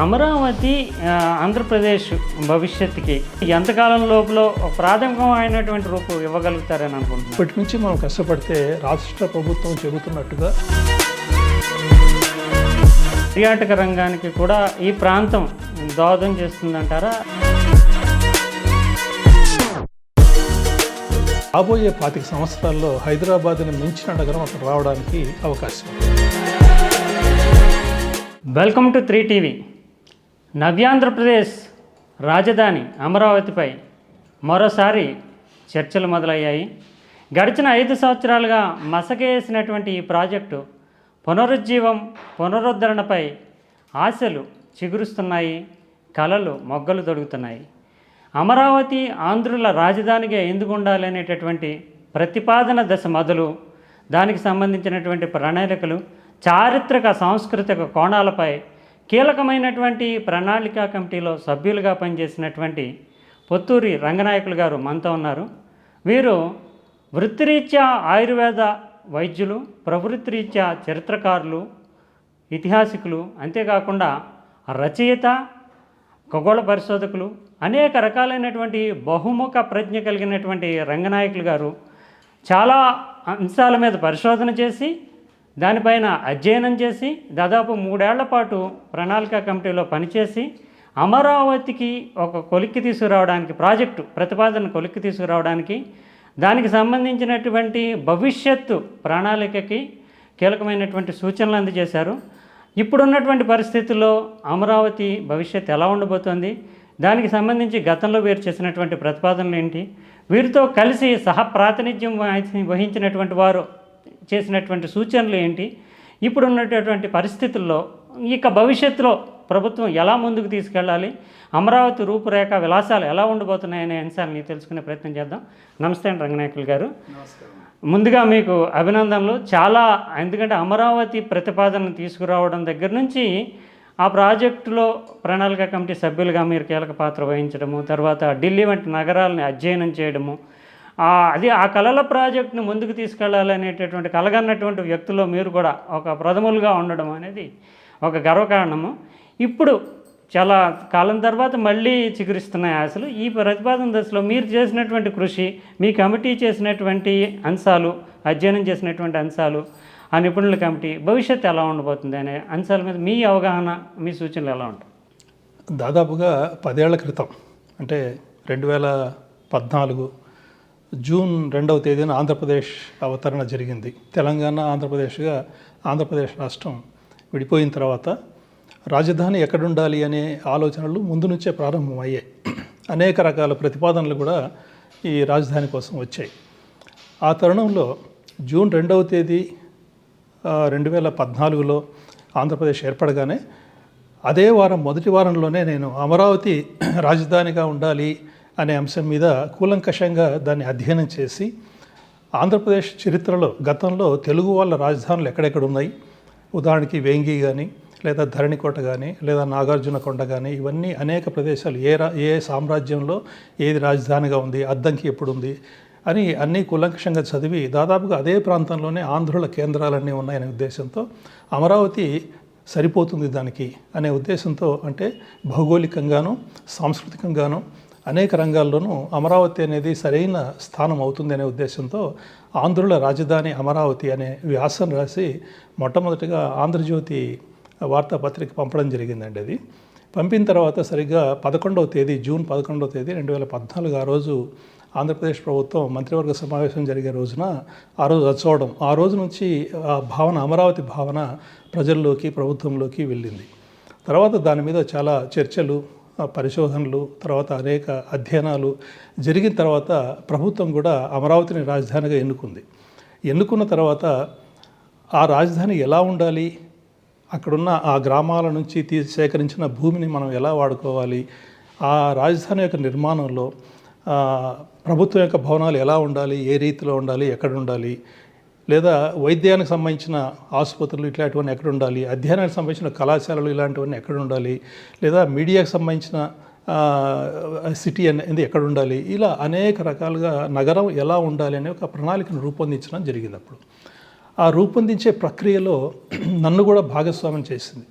అమరావతి ఆంధ్రప్రదేశ్ భవిష్యత్తుకి ఎంతకాలం లోపల ఒక ప్రాథమికమైనటువంటి రూపు ఇవ్వగలుగుతారని అనుకుంటున్నాను ఇప్పటి నుంచి మనం కష్టపడితే రాష్ట్ర ప్రభుత్వం చెబుతున్నట్టుగా పర్యాటక రంగానికి కూడా ఈ ప్రాంతం దోహదం చేస్తుందంటారా? రాబోయే పాతిక సంవత్సరాల్లో హైదరాబాద్ని మించిన నగరం అక్కడ రావడానికి అవకాశం welcome to three TV. Navyandhra Pradesh రాజధాని అమరావతిపై మరోసారి చర్చలు మొదలయ్యాయి. గడిచిన ఐదు సంవత్సరాలుగా మసకేసినటువంటి ఈ ప్రాజెక్టు పునరుజ్జీవం పునరుద్ధరణపై ఆశలు చిగురుస్తున్నాయి కళలు మొగ్గలు దొరుకుతున్నాయి అమరావతి ఆంధ్రుల రాజధానిగా ఎందుకు ఉండాలి అనేటటువంటి ప్రతిపాదన దశ మొదలు దానికి సంబంధించినటువంటి ప్రణాళికలు చారిత్రక సాంస్కృతిక కోణాలపై కీలకమైనటువంటి ప్రణాళిక కమిటీలో సభ్యులుగా పనిచేసినటువంటి పొత్తూరి రంగనాయకులు గారు మనతో ఉన్నారు. వీరు వృత్తిరీత్యా ఆయుర్వేద వైద్యులు ప్రవృత్తిరీత్యా చరిత్రకారులు ఇతిహాసికులు అంతేకాకుండా రచయిత ఖగోళ పరిశోధకులు అనేక రకాలైనటువంటి బహుముఖ ప్రజ్ఞ కలిగినటువంటి రంగనాయకులు గారు చాలా అంశాల మీద పరిశోధన చేసి దానిపైన అధ్యయనం చేసి దాదాపు మూడేళ్ళ పాటు ప్రణాళిక కమిటీలో పనిచేసి అమరావతికి ఒక కొలిక్కి తీసుకురావడానికి ప్రాజెక్టు ప్రతిపాదన కొలిక్కి తీసుకురావడానికి దానికి సంబంధించినటువంటి భవిష్యత్తు ప్రణాళికకి కీలకమైనటువంటి సూచనలు అందజేశారు. ఇప్పుడున్నటువంటి పరిస్థితుల్లో అమరావతి భవిష్యత్తు ఎలా ఉండబోతోంది దానికి సంబంధించి గతంలో వీరు చేసినటువంటి ప్రతిపాదనలు ఏంటి వీరితో కలిసి సహప్రాతినిధ్యం వహించి- వహించినటువంటి వారు చేసినటువంటి సూచనలు ఏంటి? ఇప్పుడు ఉన్నటువంటి పరిస్థితుల్లో ఇక భవిష్యత్తులో ప్రభుత్వం ఎలా ముందుకు తీసుకెళ్ళాలి? అమరావతి రూపురేఖ విలాసాలు ఎలా ఉండబోతున్నాయనే అంశాలని తెలుసుకునే ప్రయత్నం చేద్దాం. నమస్తే అండి రంగనాయకులు గారు. ముందుగా మీకు అభినందనలు. చాలా ఎందుకంటే అమరావతి ప్రతిపాదన తీసుకురావడం దగ్గర నుంచి ఆ ప్రాజెక్టులో ప్రణాళిక కమిటీ సభ్యులుగా మీరు కీలక పాత్ర వహించడము తర్వాత ఢిల్లీ వంటి నగరాలని అధ్యయనం చేయడము అది ఆ కళల ప్రాజెక్ట్ను ముందుకు తీసుకెళ్ళాలనేటటువంటి కలగన్నటువంటి వ్యక్తుల్లో మీరు కూడా ఒక ప్రథములుగా ఉండడం అనేది ఒక గర్వకారణము. ఇప్పుడు చాలా కాలం తర్వాత మళ్ళీ చిగురిస్తున్నాయి ఆశలు. ఈ ప్రతిపాదన దశలో మీరు చేసినటువంటి కృషి మీ కమిటీ చేసినటువంటి అంశాలు అధ్యయనం చేసినటువంటి అంశాలు ఆ నిపుణుల కమిటీ భవిష్యత్తు ఎలా ఉండబోతుంది అనే అంశాల మీద మీ అవగాహన మీ సూచనలు ఎలా ఉంటాయి? దాదాపుగా పదేళ్ళ క్రితం అంటే రెండు వేల పద్నాలుగు జూన్ రెండవ తేదీన ఆంధ్రప్రదేశ్ అవతరణ జరిగింది. తెలంగాణ ఆంధ్రప్రదేశ్గా ఆంధ్రప్రదేశ్ రాష్ట్రం విడిపోయిన తర్వాత రాజధాని ఎక్కడుండాలి అనే ఆలోచనలు ముందు నుంచే ప్రారంభమయ్యాయి. అనేక రకాల ప్రతిపాదనలు కూడా ఈ రాజధాని కోసం వచ్చాయి. ఆ తరుణంలో జూన్ రెండవ తేదీ రెండు వేల పద్నాలుగులో ఆంధ్రప్రదేశ్ ఏర్పడగానే అదే వారం మొదటి వారంలోనే నేను అమరావతి రాజధానిగా ఉండాలి అనే అంశం మీద కూలంకషంగా దాన్ని అధ్యయనం చేసి ఆంధ్రప్రదేశ్ చరిత్రలో గతంలో తెలుగు వాళ్ళ రాజధానులు ఎక్కడెక్కడ ఉన్నాయి? ఉదాహరణకి వేంగి కానీ లేదా ధరణికోట కానీ లేదా నాగార్జున కొండ కానీ ఇవన్నీ అనేక ప్రదేశాలు ఏ రా ఏ సామ్రాజ్యంలో ఏది రాజధానిగా ఉంది అద్దంకి ఎప్పుడు ఉంది అని అన్నీ కూలంకషంగా చదివి దాదాపుగా అదే ప్రాంతంలోనే ఆంధ్రుల కేంద్రాలన్నీ ఉన్నాయనే ఉద్దేశంతో అమరావతి సరిపోతుంది దానికి అనే ఉద్దేశంతో అంటే భౌగోళికంగాను సాంస్కృతికంగాను అనేక రంగాల్లోనూ అమరావతి అనేది సరైన స్థానం అవుతుంది అనే ఉద్దేశంతో ఆంధ్రుల రాజధాని అమరావతి అనే వ్యాసం రాసి మొట్టమొదటిగా ఆంధ్రజ్యోతి వార్తాపత్రిక పంపడం జరిగిందండి అది. పంపిన తర్వాత సరిగ్గా పదకొండవ తేదీ జూన్ పదకొండవ తేదీ రెండు వేల పద్నాలుగు ఆ రోజు ఆంధ్రప్రదేశ్ ప్రభుత్వం మంత్రివర్గ సమావేశం జరిగే రోజున ఆ రోజు అది చూడడం ఆ రోజు నుంచి ఆ భావన అమరావతి భావన ప్రజల్లోకి ప్రభుత్వంలోకి వెళ్ళింది. తర్వాత దాని మీద చాలా చర్చలు పరిశోధనలు తర్వాత అనేక అధ్యయనాలు జరిగిన తర్వాత ప్రభుత్వం కూడా అమరావతిని రాజధానిగా ఎన్నుకుంది. ఎన్నుకున్న తర్వాత ఆ రాజధాని ఎలా ఉండాలి? అక్కడున్న ఆ గ్రామాల నుంచి తీ సేకరించిన భూమిని మనం ఎలా వాడుకోవాలి? ఆ రాజధాని యొక్క నిర్మాణంలో ప్రభుత్వం యొక్క భవనాలు ఎలా ఉండాలి? ఏ రీతిలో ఉండాలి? ఎక్కడ ఉండాలి? లేదా వైద్యానికి సంబంధించిన ఆసుపత్రులు ఇట్లాంటివన్నీ ఎక్కడ ఉండాలి? అధ్యయనానికి సంబంధించిన కళాశాలలు ఇలాంటివన్నీ ఎక్కడ ఉండాలి? లేదా మీడియాకి సంబంధించిన సిటీ అనేది ఎక్కడ ఉండాలి? ఇలా అనేక రకాలుగా నగరం ఎలా ఉండాలి అనే ఒక ప్రణాళికను రూపొందించడం జరిగింది అప్పుడు. ఆ రూపొందించే ప్రక్రియలో నన్ను కూడా భాగస్వామ్యం చేసింది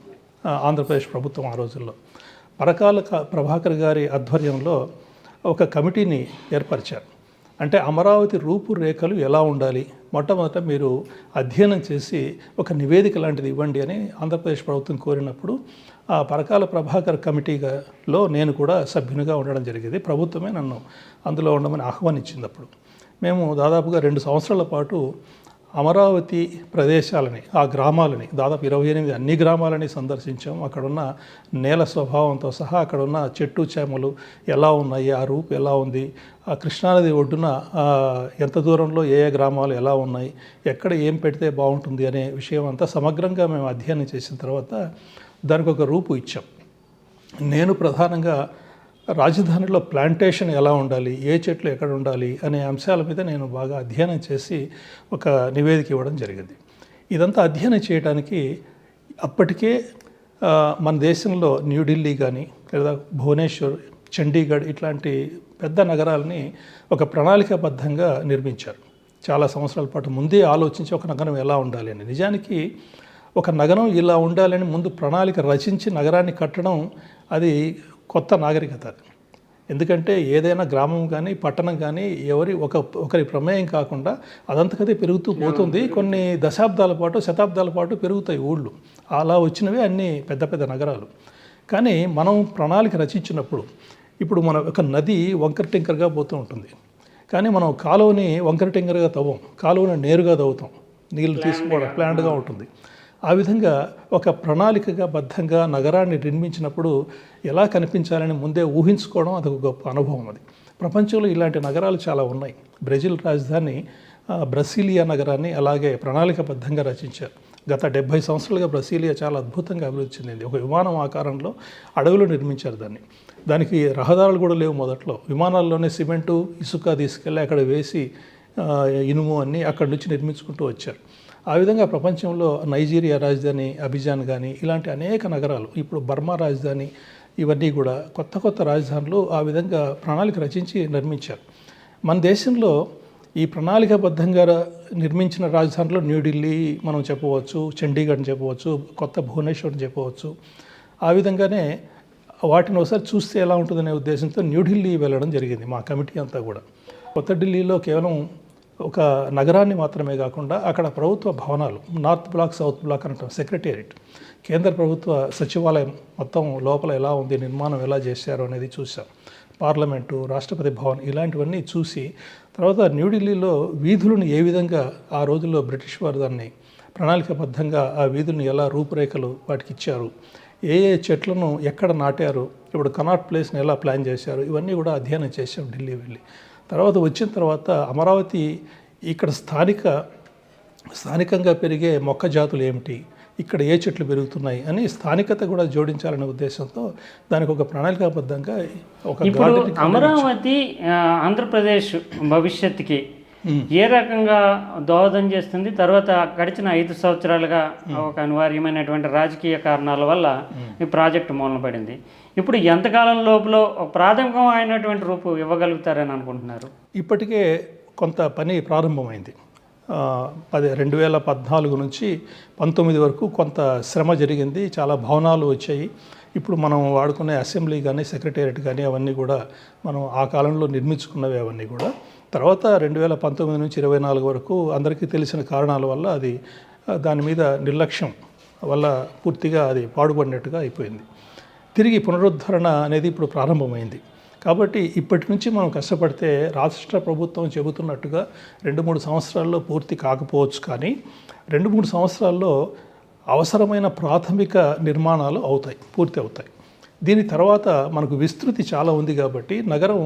ఆంధ్రప్రదేశ్ ప్రభుత్వం ఆ రోజుల్లో. పరకాల క- ప్రభాకర్ గారి ఆధ్వర్యంలో ఒక కమిటీని ఏర్పరిచారు. అంటే అమరావతి రూపురేఖలు ఎలా ఉండాలి? మొట్టమొదట మీరు అధ్యయనం చేసి ఒక నివేదిక లాంటిది ఇవ్వండి అని ఆంధ్రప్రదేశ్ ప్రభుత్వం కోరినప్పుడు ఆ పరకాల ప్రభాకర్ కమిటీలో నేను కూడా సభ్యునిగా ఉండడం జరిగేది. ప్రభుత్వమే నన్ను అందులో ఉండమని ఆహ్వానించింది అప్పుడు. మేము దాదాపుగా రెండు సంవత్సరాల పాటు అమరావతి ప్రదేశాలని ఆ గ్రామాలని దాదాపు ఇరవై ఎనిమిది అన్ని గ్రామాలని సందర్శించాం. అక్కడున్న నేల స్వభావంతో సహా అక్కడున్న చెట్టు చేమలు ఎలా ఉన్నాయి ఆ రూపు ఎలా ఉంది ఆ కృష్ణానది ఒడ్డున ఎంత దూరంలో ఏ ఏ గ్రామాలు ఎలా ఉన్నాయి ఎక్కడ ఏం పెడితే బాగుంటుంది అనే విషయం అంతా సమగ్రంగా మేము అధ్యయనం చేసిన తర్వాత దానికి ఒక రూపు ఇచ్చాం. నేను ప్రధానంగా రాజధానిలో ప్లాంటేషన్ ఎలా ఉండాలి? ఏ చెట్లు ఎక్కడ ఉండాలి? అనే అంశాల మీద నేను బాగా అధ్యయనం చేసి ఒక నివేదిక ఇవ్వడం జరిగింది. ఇదంతా అధ్యయనం చేయడానికి అప్పటికే మన దేశంలో న్యూఢిల్లీ కానీ లేదా భువనేశ్వర్ చండీగఢ్ ఇట్లాంటి పెద్ద నగరాలని ఒక ప్రణాళికాబద్ధంగా నిర్మించారు. చాలా సంవత్సరాల పాటు ముందే ఆలోచించి ఒక నగరం ఎలా ఉండాలి అని. నిజానికి ఒక నగరం ఇలా ఉండాలని ముందు ప్రణాళిక రచించి నగరాన్ని కట్టడం అది కొత్త నాగరికత. ఎందుకంటే ఏదైనా గ్రామం కానీ పట్టణం కానీ ఎవరి ఒక ఒకరి ప్రమేయం కాకుండా అదంతకదే పెరుగుతూ పోతుంది. కొన్ని దశాబ్దాల పాటు శతాబ్దాల పాటు పెరుగుతాయి ఊళ్ళు. అలా వచ్చినవే అన్ని పెద్ద పెద్ద నగరాలు. కానీ మనం ప్రణాళిక రచించినప్పుడు ఇప్పుడు మన ఒక నది వంకర టింకరగా పోతూ ఉంటుంది. కానీ మనం కాలువని వంకర టింకరగా తవ్వం కాలువని నేరుగా తవ్వుతాం. నీళ్ళు తీసుకోవడం ప్లాండ్గా ఉంటుంది. ఆ విధంగా ఒక ప్రణాళికగా బద్ధంగా నగరాన్ని నిర్మించినప్పుడు ఎలా కనిపించాలని ముందే ఊహించుకోవడం అదొక గొప్ప అనుభవం అది. ప్రపంచంలో ఇలాంటి నగరాలు చాలా ఉన్నాయి. బ్రెజిల్ రాజధాని బ్రసీలియా నగరాన్ని అలాగే ప్రణాళికబద్ధంగా రచించారు. గత డెబ్భై సంవత్సరాలుగా బ్రసీలియా చాలా అద్భుతంగా అభివృద్ధి చెందింది. ఒక విమానం ఆకారంలో అడవిలో నిర్మించారు దాన్ని. దానికి రహదారులు కూడా లేవు మొదట్లో. విమానాల్లోనే సిమెంటు ఇసుక తీసుకెళ్ళి అక్కడ వేసి ఇనుము అన్నీ అక్కడి నుంచి నిర్మించుకుంటూ వచ్చారు. ఆ విధంగా ప్రపంచంలో నైజీరియా రాజధాని అభిజాన్ కానీ ఇలాంటి అనేక నగరాలు ఇప్పుడు బర్మా రాజధాని ఇవన్నీ కూడా కొత్త కొత్త రాజధానులు ఆ విధంగా ప్రణాళిక రచించి నిర్మించారు. మన దేశంలో ఈ ప్రణాళికాబద్ధంగా నిర్మించిన రాజధానిలో న్యూఢిల్లీ మనం చెప్పవచ్చు చండీగఢ్ చెప్పవచ్చు కొత్త భువనేశ్వర్ చెప్పవచ్చు. ఆ విధంగానే వాటిని ఒకసారి చూస్తే ఎలా ఉంటుందనే ఉద్దేశంతో న్యూఢిల్లీ వెళ్ళడం జరిగింది మా కమిటీ అంతా కూడా. కొత్త ఢిల్లీలో కేవలం ఒక నగరాన్ని మాత్రమే కాకుండా అక్కడ ప్రభుత్వ భవనాలు నార్త్ బ్లాక్ సౌత్ బ్లాక్ అంటాం సెక్రటేరియట్. కేంద్ర ప్రభుత్వ సచివాలయం మొత్తం లోపల ఎలా ఉంది నిర్మాణం ఎలా చేశారు అనేది చూసాం పార్లమెంటు రాష్ట్రపతి భవన్ ఇలాంటివన్నీ చూసి తర్వాత న్యూఢిల్లీలో వీధులను ఏ విధంగా ఆ రోజుల్లో బ్రిటిష్ వారు దాన్ని ప్రణాళికాబద్ధంగా ఆ వీధులను ఎలా రూపురేఖలు వాటికి ఇచ్చారు ఏ ఏ చెట్లను ఎక్కడ నాటారు ఇప్పుడు కనాట్ ప్లేస్ని ఎలా ప్లాన్ చేశారు ఇవన్నీ కూడా అధ్యయనం చేశాం ఢిల్లీ వెళ్ళి. తర్వాత వచ్చిన తర్వాత అమరావతి ఇక్కడ స్థానిక స్థానికంగా పెరిగే మొక్క జాతులు ఏమిటి? ఇక్కడ ఏ చెట్లు పెరుగుతున్నాయి? అని స్థానికత కూడా జోడించాలనే ఉద్దేశంతో దానికి ఒక ప్రణాళికాబద్ధంగా ఒక అమరావతి ఆంధ్రప్రదేశ్ భవిష్యత్తుకి ఏ రకంగా దోహదం చేస్తుంది? తర్వాత గడిచిన ఐదు సంవత్సరాలుగా ఒక అనివార్యమైనటువంటి రాజకీయ కారణాల వల్ల ఈ ప్రాజెక్టు మూలన పడింది. ఇప్పుడు ఎంతకాలం లోపల ఒక ప్రాథమికమైనటువంటి రూపు ఇవ్వగలుగుతారని అనుకుంటున్నారు? ఇప్పటికే కొంత పని ప్రారంభమైంది. పది రెండు వేల పద్నాలుగు నుంచి పంతొమ్మిది వరకు కొంత శ్రమ జరిగింది. చాలా భవనాలు వచ్చాయి. ఇప్పుడు మనం వాడుకునే అసెంబ్లీ కానీ సెక్రటేరియట్ కానీ అవన్నీ కూడా మనం ఆ కాలంలో నిర్మించుకున్నవి అవన్నీ కూడా. తర్వాత రెండు వేల పంతొమ్మిది నుంచి ఇరవై నాలుగు వరకు అందరికీ తెలిసిన కారణాల వల్ల అది దాని మీద నిర్లక్ష్యం వల్ల పూర్తిగా అది పాడుపడినట్టుగా అయిపోయింది. తిరిగి పునరుద్ధరణ అనేది ఇప్పుడు ప్రారంభమైంది. కాబట్టి ఇప్పటి నుంచి మనం కష్టపడితే రాష్ట్ర ప్రభుత్వం చెబుతున్నట్టుగా రెండు మూడు సంవత్సరాల్లో పూర్తి కాకపోవచ్చు కానీ రెండు మూడు సంవత్సరాల్లో అవసరమైన ప్రాథమిక నిర్మాణాలు అవుతాయి పూర్తి అవుతాయి. దీని తర్వాత మనకు విస్తృతి చాలా ఉంది కాబట్టి నగరం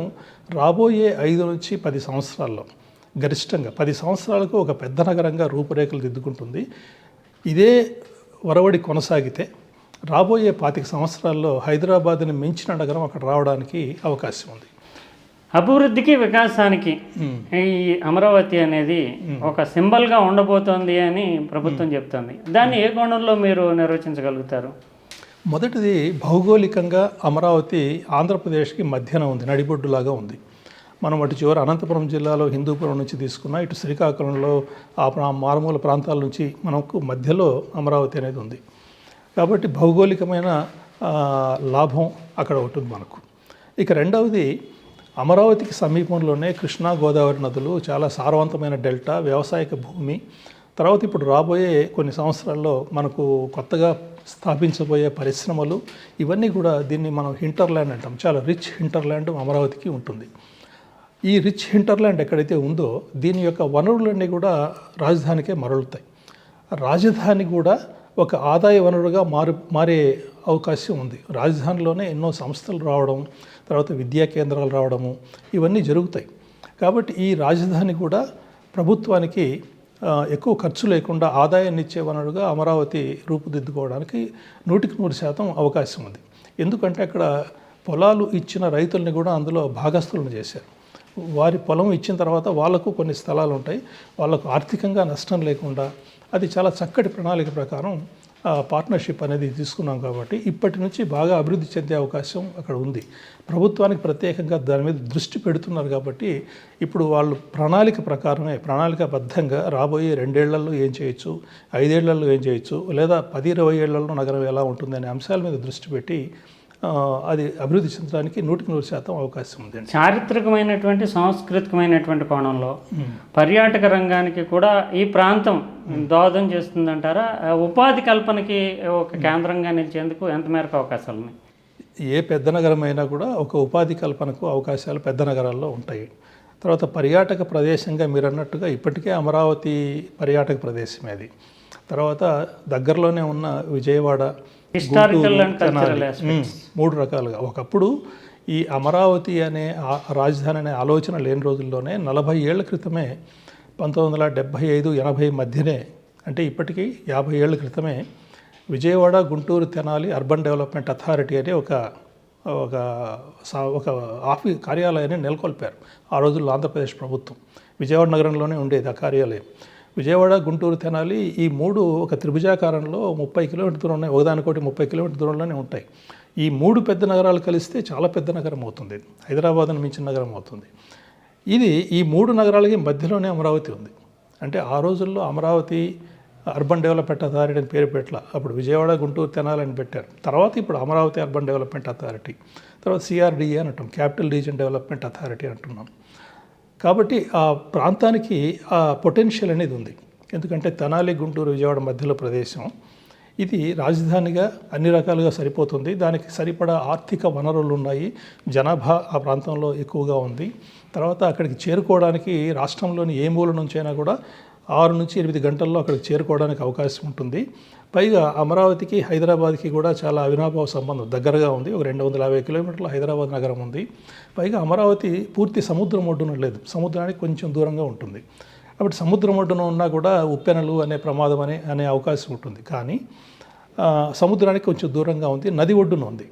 రాబోయే ఐదు నుంచి పది సంవత్సరాల్లో గరిష్టంగా పది సంవత్సరాలకు ఒక పెద్ద నగరంగా రూపురేఖలు దిద్దుకుంటుంది. ఇదే వరవడి కొనసాగితే రాబోయే పాతిక సంవత్సరాల్లో హైదరాబాద్ని మించిన నగరం అక్కడ రావడానికి అవకాశం ఉంది. అభివృద్ధికి వికాసానికి ఈ అమరావతి అనేది ఒక సింబల్గా ఉండబోతోంది అని ప్రభుత్వం చెప్తుంది. దాన్ని ఏ కోణంలో మీరు నిర్వచించగలుగుతారు? మొదటిది భౌగోళికంగా అమరావతి ఆంధ్రప్రదేశ్కి మధ్యన ఉంది నడిబొడ్డులాగా ఉంది. మనం అటు చివరి అనంతపురం జిల్లాలో హిందూపురం నుంచి తీసుకున్న ఇటు శ్రీకాకుళంలో ఆ ప్రా మారుమూల ప్రాంతాల నుంచి మనకు మధ్యలో అమరావతి అనేది ఉంది. కాబట్టి భౌగోళికమైన లాభం అక్కడ ఉంటుంది మనకు. ఇక రెండవది అమరావతికి సమీపంలోనే కృష్ణా గోదావరి నదులు చాలా సారవంతమైన డెల్టా వ్యవసాయక భూమి తర్వాత ఇప్పుడు రాబోయే కొన్ని సంవత్సరాల్లో మనకు కొత్తగా స్థాపించబోయే పరిశ్రమలు ఇవన్నీ కూడా దీన్ని మనం హింటర్ల్యాండ్ అంటాం. చాలా రిచ్ హింటర్ల్యాండ్ అమరావతికి ఉంటుంది. ఈ రిచ్ హింటర్ల్యాండ్ ఎక్కడైతే ఉందో దీని యొక్క వనరులన్నీ కూడా రాజధానికే మరలుతాయి. రాజధాని కూడా ఒక ఆదాయ వనరుగా మారు మారే అవకాశం ఉంది. రాజధానిలోనే ఎన్నో సంస్థలు రావడం తర్వాత విద్యా కేంద్రాలు రావడము ఇవన్నీ జరుగుతాయి. కాబట్టి ఈ రాజధాని కూడా ప్రభుత్వానికి ఎక్కువ ఖర్చు లేకుండా ఆదాయాన్ని ఇచ్చే వనరుగా అమరావతి రూపుదిద్దుకోవడానికి నూటికి నూరు శాతం అవకాశం ఉంది. ఎందుకంటే అక్కడ పొలాలు ఇచ్చిన రైతుల్ని కూడా అందులో భాగస్థులను చేశారు. వారి పొలం ఇచ్చిన తర్వాత వాళ్ళకు కొన్ని స్థలాలు ఉంటాయి. వాళ్ళకు ఆర్థికంగా నష్టం లేకుండా అది చాలా చక్కటి ప్రణాళిక ప్రకారం పార్ట్నర్షిప్ అనేది తీసుకున్నాం కాబట్టి ఇప్పటి నుంచి బాగా అభివృద్ధి చెందే అవకాశం అక్కడ ఉంది. ప్రభుత్వానికి ప్రత్యేకంగా దాని మీద దృష్టి పెడుతున్నారు కాబట్టి ఇప్పుడు వాళ్ళు ప్రణాళిక ప్రకారమే ప్రణాళికబద్ధంగా రాబోయే రెండేళ్ళలో ఏం చేయొచ్చు ఐదేళ్ళలో ఏం చేయొచ్చు లేదా పది ఇరవై ఏళ్ళలో నగరం ఎలా ఉంటుంది అనే అంశాల మీద దృష్టి పెట్టి అది అభివృద్ధి చెందడానికి నూటికి నూరు శాతం అవకాశం ఉందండి చారిత్రకమైనటువంటి సాంస్కృతికమైనటువంటి కోణంలో పర్యాటక రంగానికి కూడా ఈ ప్రాంతం దోహదం చేస్తుందంటారా? ఉపాధి కల్పనకి ఒక కేంద్రంగా నిలిచేందుకు ఎంత మేరకు అవకాశాలు ఉన్నాయి? ఏ పెద్ద నగరం అయినా కూడా ఒక ఉపాధి కల్పనకు అవకాశాలు పెద్ద నగరాల్లో ఉంటాయి. తర్వాత పర్యాటక ప్రదేశంగా మీరు అన్నట్టుగా ఇప్పటికే అమరావతి పర్యాటక ప్రదేశమే అది. తర్వాత దగ్గరలోనే ఉన్న విజయవాడ హిస్టారికల్ అండ్. కల్చరల్ మూడు రకాలుగా. ఒకప్పుడు ఈ అమరావతి అనే రాజధాని అనే ఆలోచన లేని రోజుల్లోనే నలభై ఏళ్ళ క్రితమే పంతొమ్మిది వందల డెబ్భై ఐదు ఎనభై మధ్యనే అంటే ఇప్పటికీ యాభై ఏళ్ళ క్రితమే Vijayawada Guntur Tenali urban development authority అనే ఒక ఒక సా- ఒక ఆఫీ కార్యాలయాన్ని నెలకొల్పారు. ఆ రోజుల్లో ఆంధ్రప్రదేశ్ ప్రభుత్వం. విజయవాడ నగరంలోనే ఉండేది ఆ కార్యాలయం. విజయవాడ గుంటూరు తెనాలి ఈ మూడు ఒక త్రిభుజాకారంలో ముప్పై కిలోమీటర్ దూరం ఉన్నాయి ఒకదానికోటి ముప్పై కిలోమీటర్ దూరంలోనే ఉంటాయి. ఈ మూడు పెద్ద నగరాలు కలిస్తే చాలా పెద్ద నగరం అవుతుంది. హైదరాబాద్ను మించిన నగరం అవుతుంది. ఇది ఈ మూడు నగరాలకి మధ్యలోనే అమరావతి ఉంది. అంటే ఆ రోజుల్లో అమరావతి అర్బన్ డెవలప్మెంట్ అథారిటీ అని పేరు పెట్టల. అప్పుడు విజయవాడ గుంటూరు తెనాలి అని పెట్టారు. తర్వాత ఇప్పుడు అమరావతి అర్బన్ డెవలప్మెంట్ అథారిటీ తర్వాత సిఆర్డిఏ అని అంటాం క్యాపిటల్ రీజన్ డెవలప్మెంట్ అథారిటీ అంటున్నాం. కాబట్టి ఆ ప్రాంతానికి ఆ పొటెన్షియల్ అనేది ఉంది. ఎందుకంటే తెనాలి గుంటూరు విజయవాడ మధ్యలో ప్రదేశం. ఇది రాజధానిగా అన్ని రకాలుగా సరిపోతుంది. దానికి సరిపడా ఆర్థిక వనరులు ఉన్నాయి. జనాభా ఆ ప్రాంతంలో ఎక్కువగా ఉంది. తర్వాత అక్కడికి చేరుకోవడానికి రాష్ట్రంలోని ఏ మూల నుంచైనా కూడా ఆరు నుంచి ఎనిమిది గంటల్లో అక్కడికి చేరుకోవడానికి అవకాశం ఉంటుంది. పైగా అమరావతికి హైదరాబాద్కి కూడా చాలా అవినాభావ సంబంధం. దగ్గరగా ఉంది. ఒక రెండు వందల యాభై కిలోమీటర్ల హైదరాబాద్ నగరం ఉంది. పైగా అమరావతి పూర్తి సముద్రం ఒడ్డున లేదు. సముద్రానికి కొంచెం దూరంగా ఉంటుంది. కాబట్టి సముద్రం ఒడ్డున ఉన్నా కూడా ఉప్పెనలు అనే ప్రమాదం అనే అనే అవకాశం ఉంటుంది. కానీ సముద్రానికి కొంచెం దూరంగా ఉంది. నది ఒడ్డున ఉంది.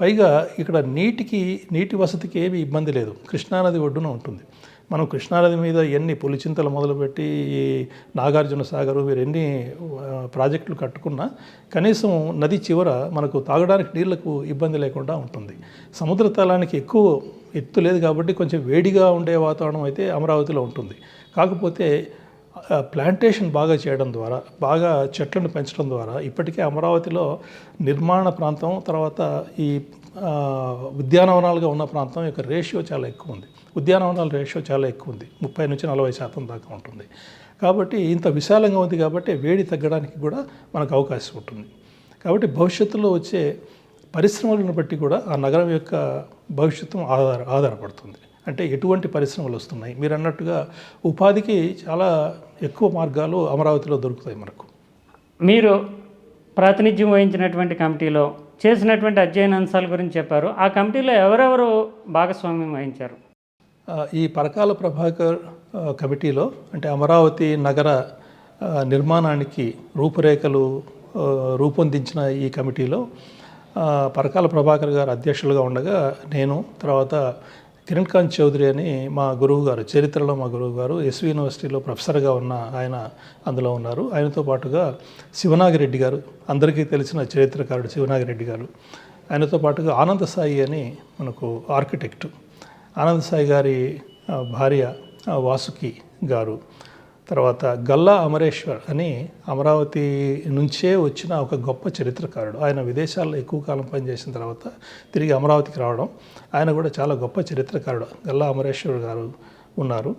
పైగా ఇక్కడ నీటికి నీటి వసతికి ఏమీ ఇబ్బంది లేదు. కృష్ణానది ఒడ్డున ఉంటుంది. మనం కృష్ణానది మీద ఎన్ని పులిచింతలు మొదలుపెట్టి ఈ నాగార్జున సాగరు మీరు ఎన్ని ప్రాజెక్టులు కట్టుకున్నా కనీసం నది చివర మనకు తాగడానికి నీళ్ళకు ఇబ్బంది లేకుండా ఉంటుంది. సముద్ర తలానికి ఎక్కువ ఎత్తు లేదు కాబట్టి కొంచెం వేడిగా ఉండే వాతావరణం అయితే అమరావతిలో ఉంటుంది. కాకపోతే ప్లాంటేషన్ బాగా చేయడం ద్వారా బాగా చెట్లను పెంచడం ద్వారా ఇప్పటికే అమరావతిలో నిర్మాణ ప్రాంతం తర్వాత ఈ ఉద్యానవనాలుగా ఉన్న ప్రాంతం యొక్క రేషియో చాలా ఎక్కువ ఉంది. ఉద్యానవనాల రేషియో చాలా ఎక్కువ ఉంది. ముప్పై నుంచి నలభై శాతం దాకా ఉంటుంది. కాబట్టి ఇంత విశాలంగా ఉంది కాబట్టి వేడి తగ్గడానికి కూడా మనకు అవకాశం ఉంటుంది. కాబట్టి భవిష్యత్తులో వచ్చే పరిశ్రమలను బట్టి కూడా ఆ నగరం యొక్క భవిష్యత్తు ఆధార ఆధారపడుతుంది. అంటే ఎటువంటి పరిశ్రమలు వస్తున్నాయి? మీరు అన్నట్టుగా ఉపాధికి చాలా ఎక్కువ మార్గాలు అమరావతిలో దొరుకుతాయి మనకు. మీరు ప్రాతినిధ్యం వహించినటువంటి కమిటీలో చేసినటువంటి అధ్యయన అంశాల గురించి చెప్పారు. ఆ కమిటీలో ఎవరెవరు భాగస్వామ్యం వహించారు? ఈ పరకాల ప్రభాకర్ కమిటీలో అంటే అమరావతి నగర నిర్మాణానికి రూపురేఖలు రూపొందించిన ఈ కమిటీలో పరకాల ప్రభాకర్ గారు అధ్యక్షులుగా ఉండగా నేను తర్వాత కిరణ్ కాంత్ చౌదరి అని మా గురువు గారు చరిత్రలో మా గురువు గారు ఎస్వి యూనివర్సిటీలో ప్రొఫెసర్గా ఉన్న ఆయన అందులో ఉన్నారు. ఆయనతో పాటుగా శివనాగిరెడ్డి గారు అందరికీ తెలిసిన చరిత్రకారుడు శివనాగిరెడ్డి గారు. ఆయనతో పాటుగా ఆనంద సాయి అని మనకు ఆర్కిటెక్ట్. ఆనంద సాయి గారి భార్య వాసుకి గారు. తర్వాత గల్లా అమరేశ్వర్ అని అమరావతి నుంచే వచ్చిన ఒక గొప్ప చరిత్రకారుడు. ఆయన విదేశాల్లో ఎక్కువ కాలం పనిచేసిన తర్వాత తిరిగి అమరావతికి రావడం ఆయన కూడా చాలా గొప్ప చరిత్రకారుడు. గల్లా అమరేశ్వర్ గారు ఉన్నారు.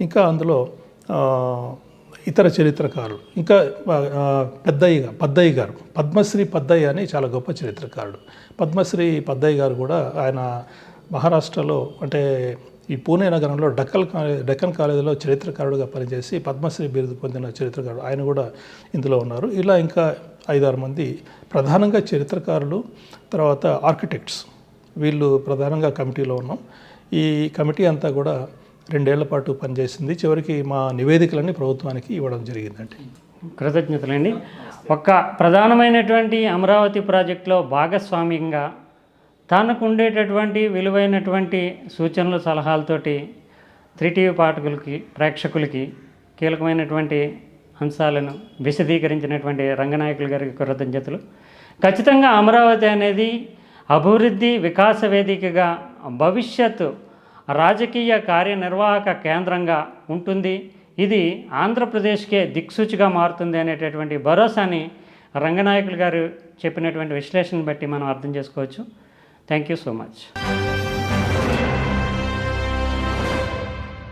ఇంకా అందులో ఇతర చరిత్రకారులు. ఇంకా పెద్దయ్య పద్దయ్య గారు. పద్మశ్రీ పద్దయ్య అని చాలా గొప్ప చరిత్రకారుడు. పద్మశ్రీ పద్దయ్య గారు కూడా ఆయన మహారాష్ట్రలో అంటే ఈ పూణే నగరంలో డక్కల్ కాలేజ్ డెక్కన్ కాలేజీలో చరిత్రకారుడుగా పనిచేసి పద్మశ్రీ బిరుదు పొందిన చరిత్రకారుడు. ఆయన కూడా ఇందులో ఉన్నారు. ఇలా ఇంకా ఐదారు మంది ప్రధానంగా చరిత్రకారులు తర్వాత ఆర్కిటెక్ట్స్. వీళ్ళు ప్రధానంగా కమిటీలో ఉన్నాం. ఈ కమిటీ అంతా కూడా రెండేళ్ళ పాటు పనిచేసింది. చివరికి మా నివేదికలన్నీ ప్రభుత్వానికి ఇవ్వడం జరిగిందండి. కృతజ్ఞతలండి. ఒక ప్రధానమైనటువంటి అమరావతి ప్రాజెక్టులో భాగస్వామ్యంగా తనకు ఉండేటటువంటి విలువైనటువంటి సూచనలు సలహాలతోటి త్రీ టీవీ పాఠకులకి ప్రేక్షకులకి కీలకమైనటువంటి అంశాలను విశదీకరించినటువంటి రంగనాయకులు గారికి కృతజ్ఞతలు. ఖచ్చితంగా అమరావతి అనేది అభివృద్ధి వికాస వేదికగా భవిష్యత్తు రాజకీయ కార్యనిర్వాహక కేంద్రంగా ఉంటుంది. ఇది ఆంధ్రప్రదేశ్కే దిక్సూచిగా మారుతుంది అనేటటువంటి భరోసాని రంగనాయకులు గారు చెప్పినటువంటి విశ్లేషణ బట్టి మనం అర్థం చేసుకోవచ్చు. Thank you so much.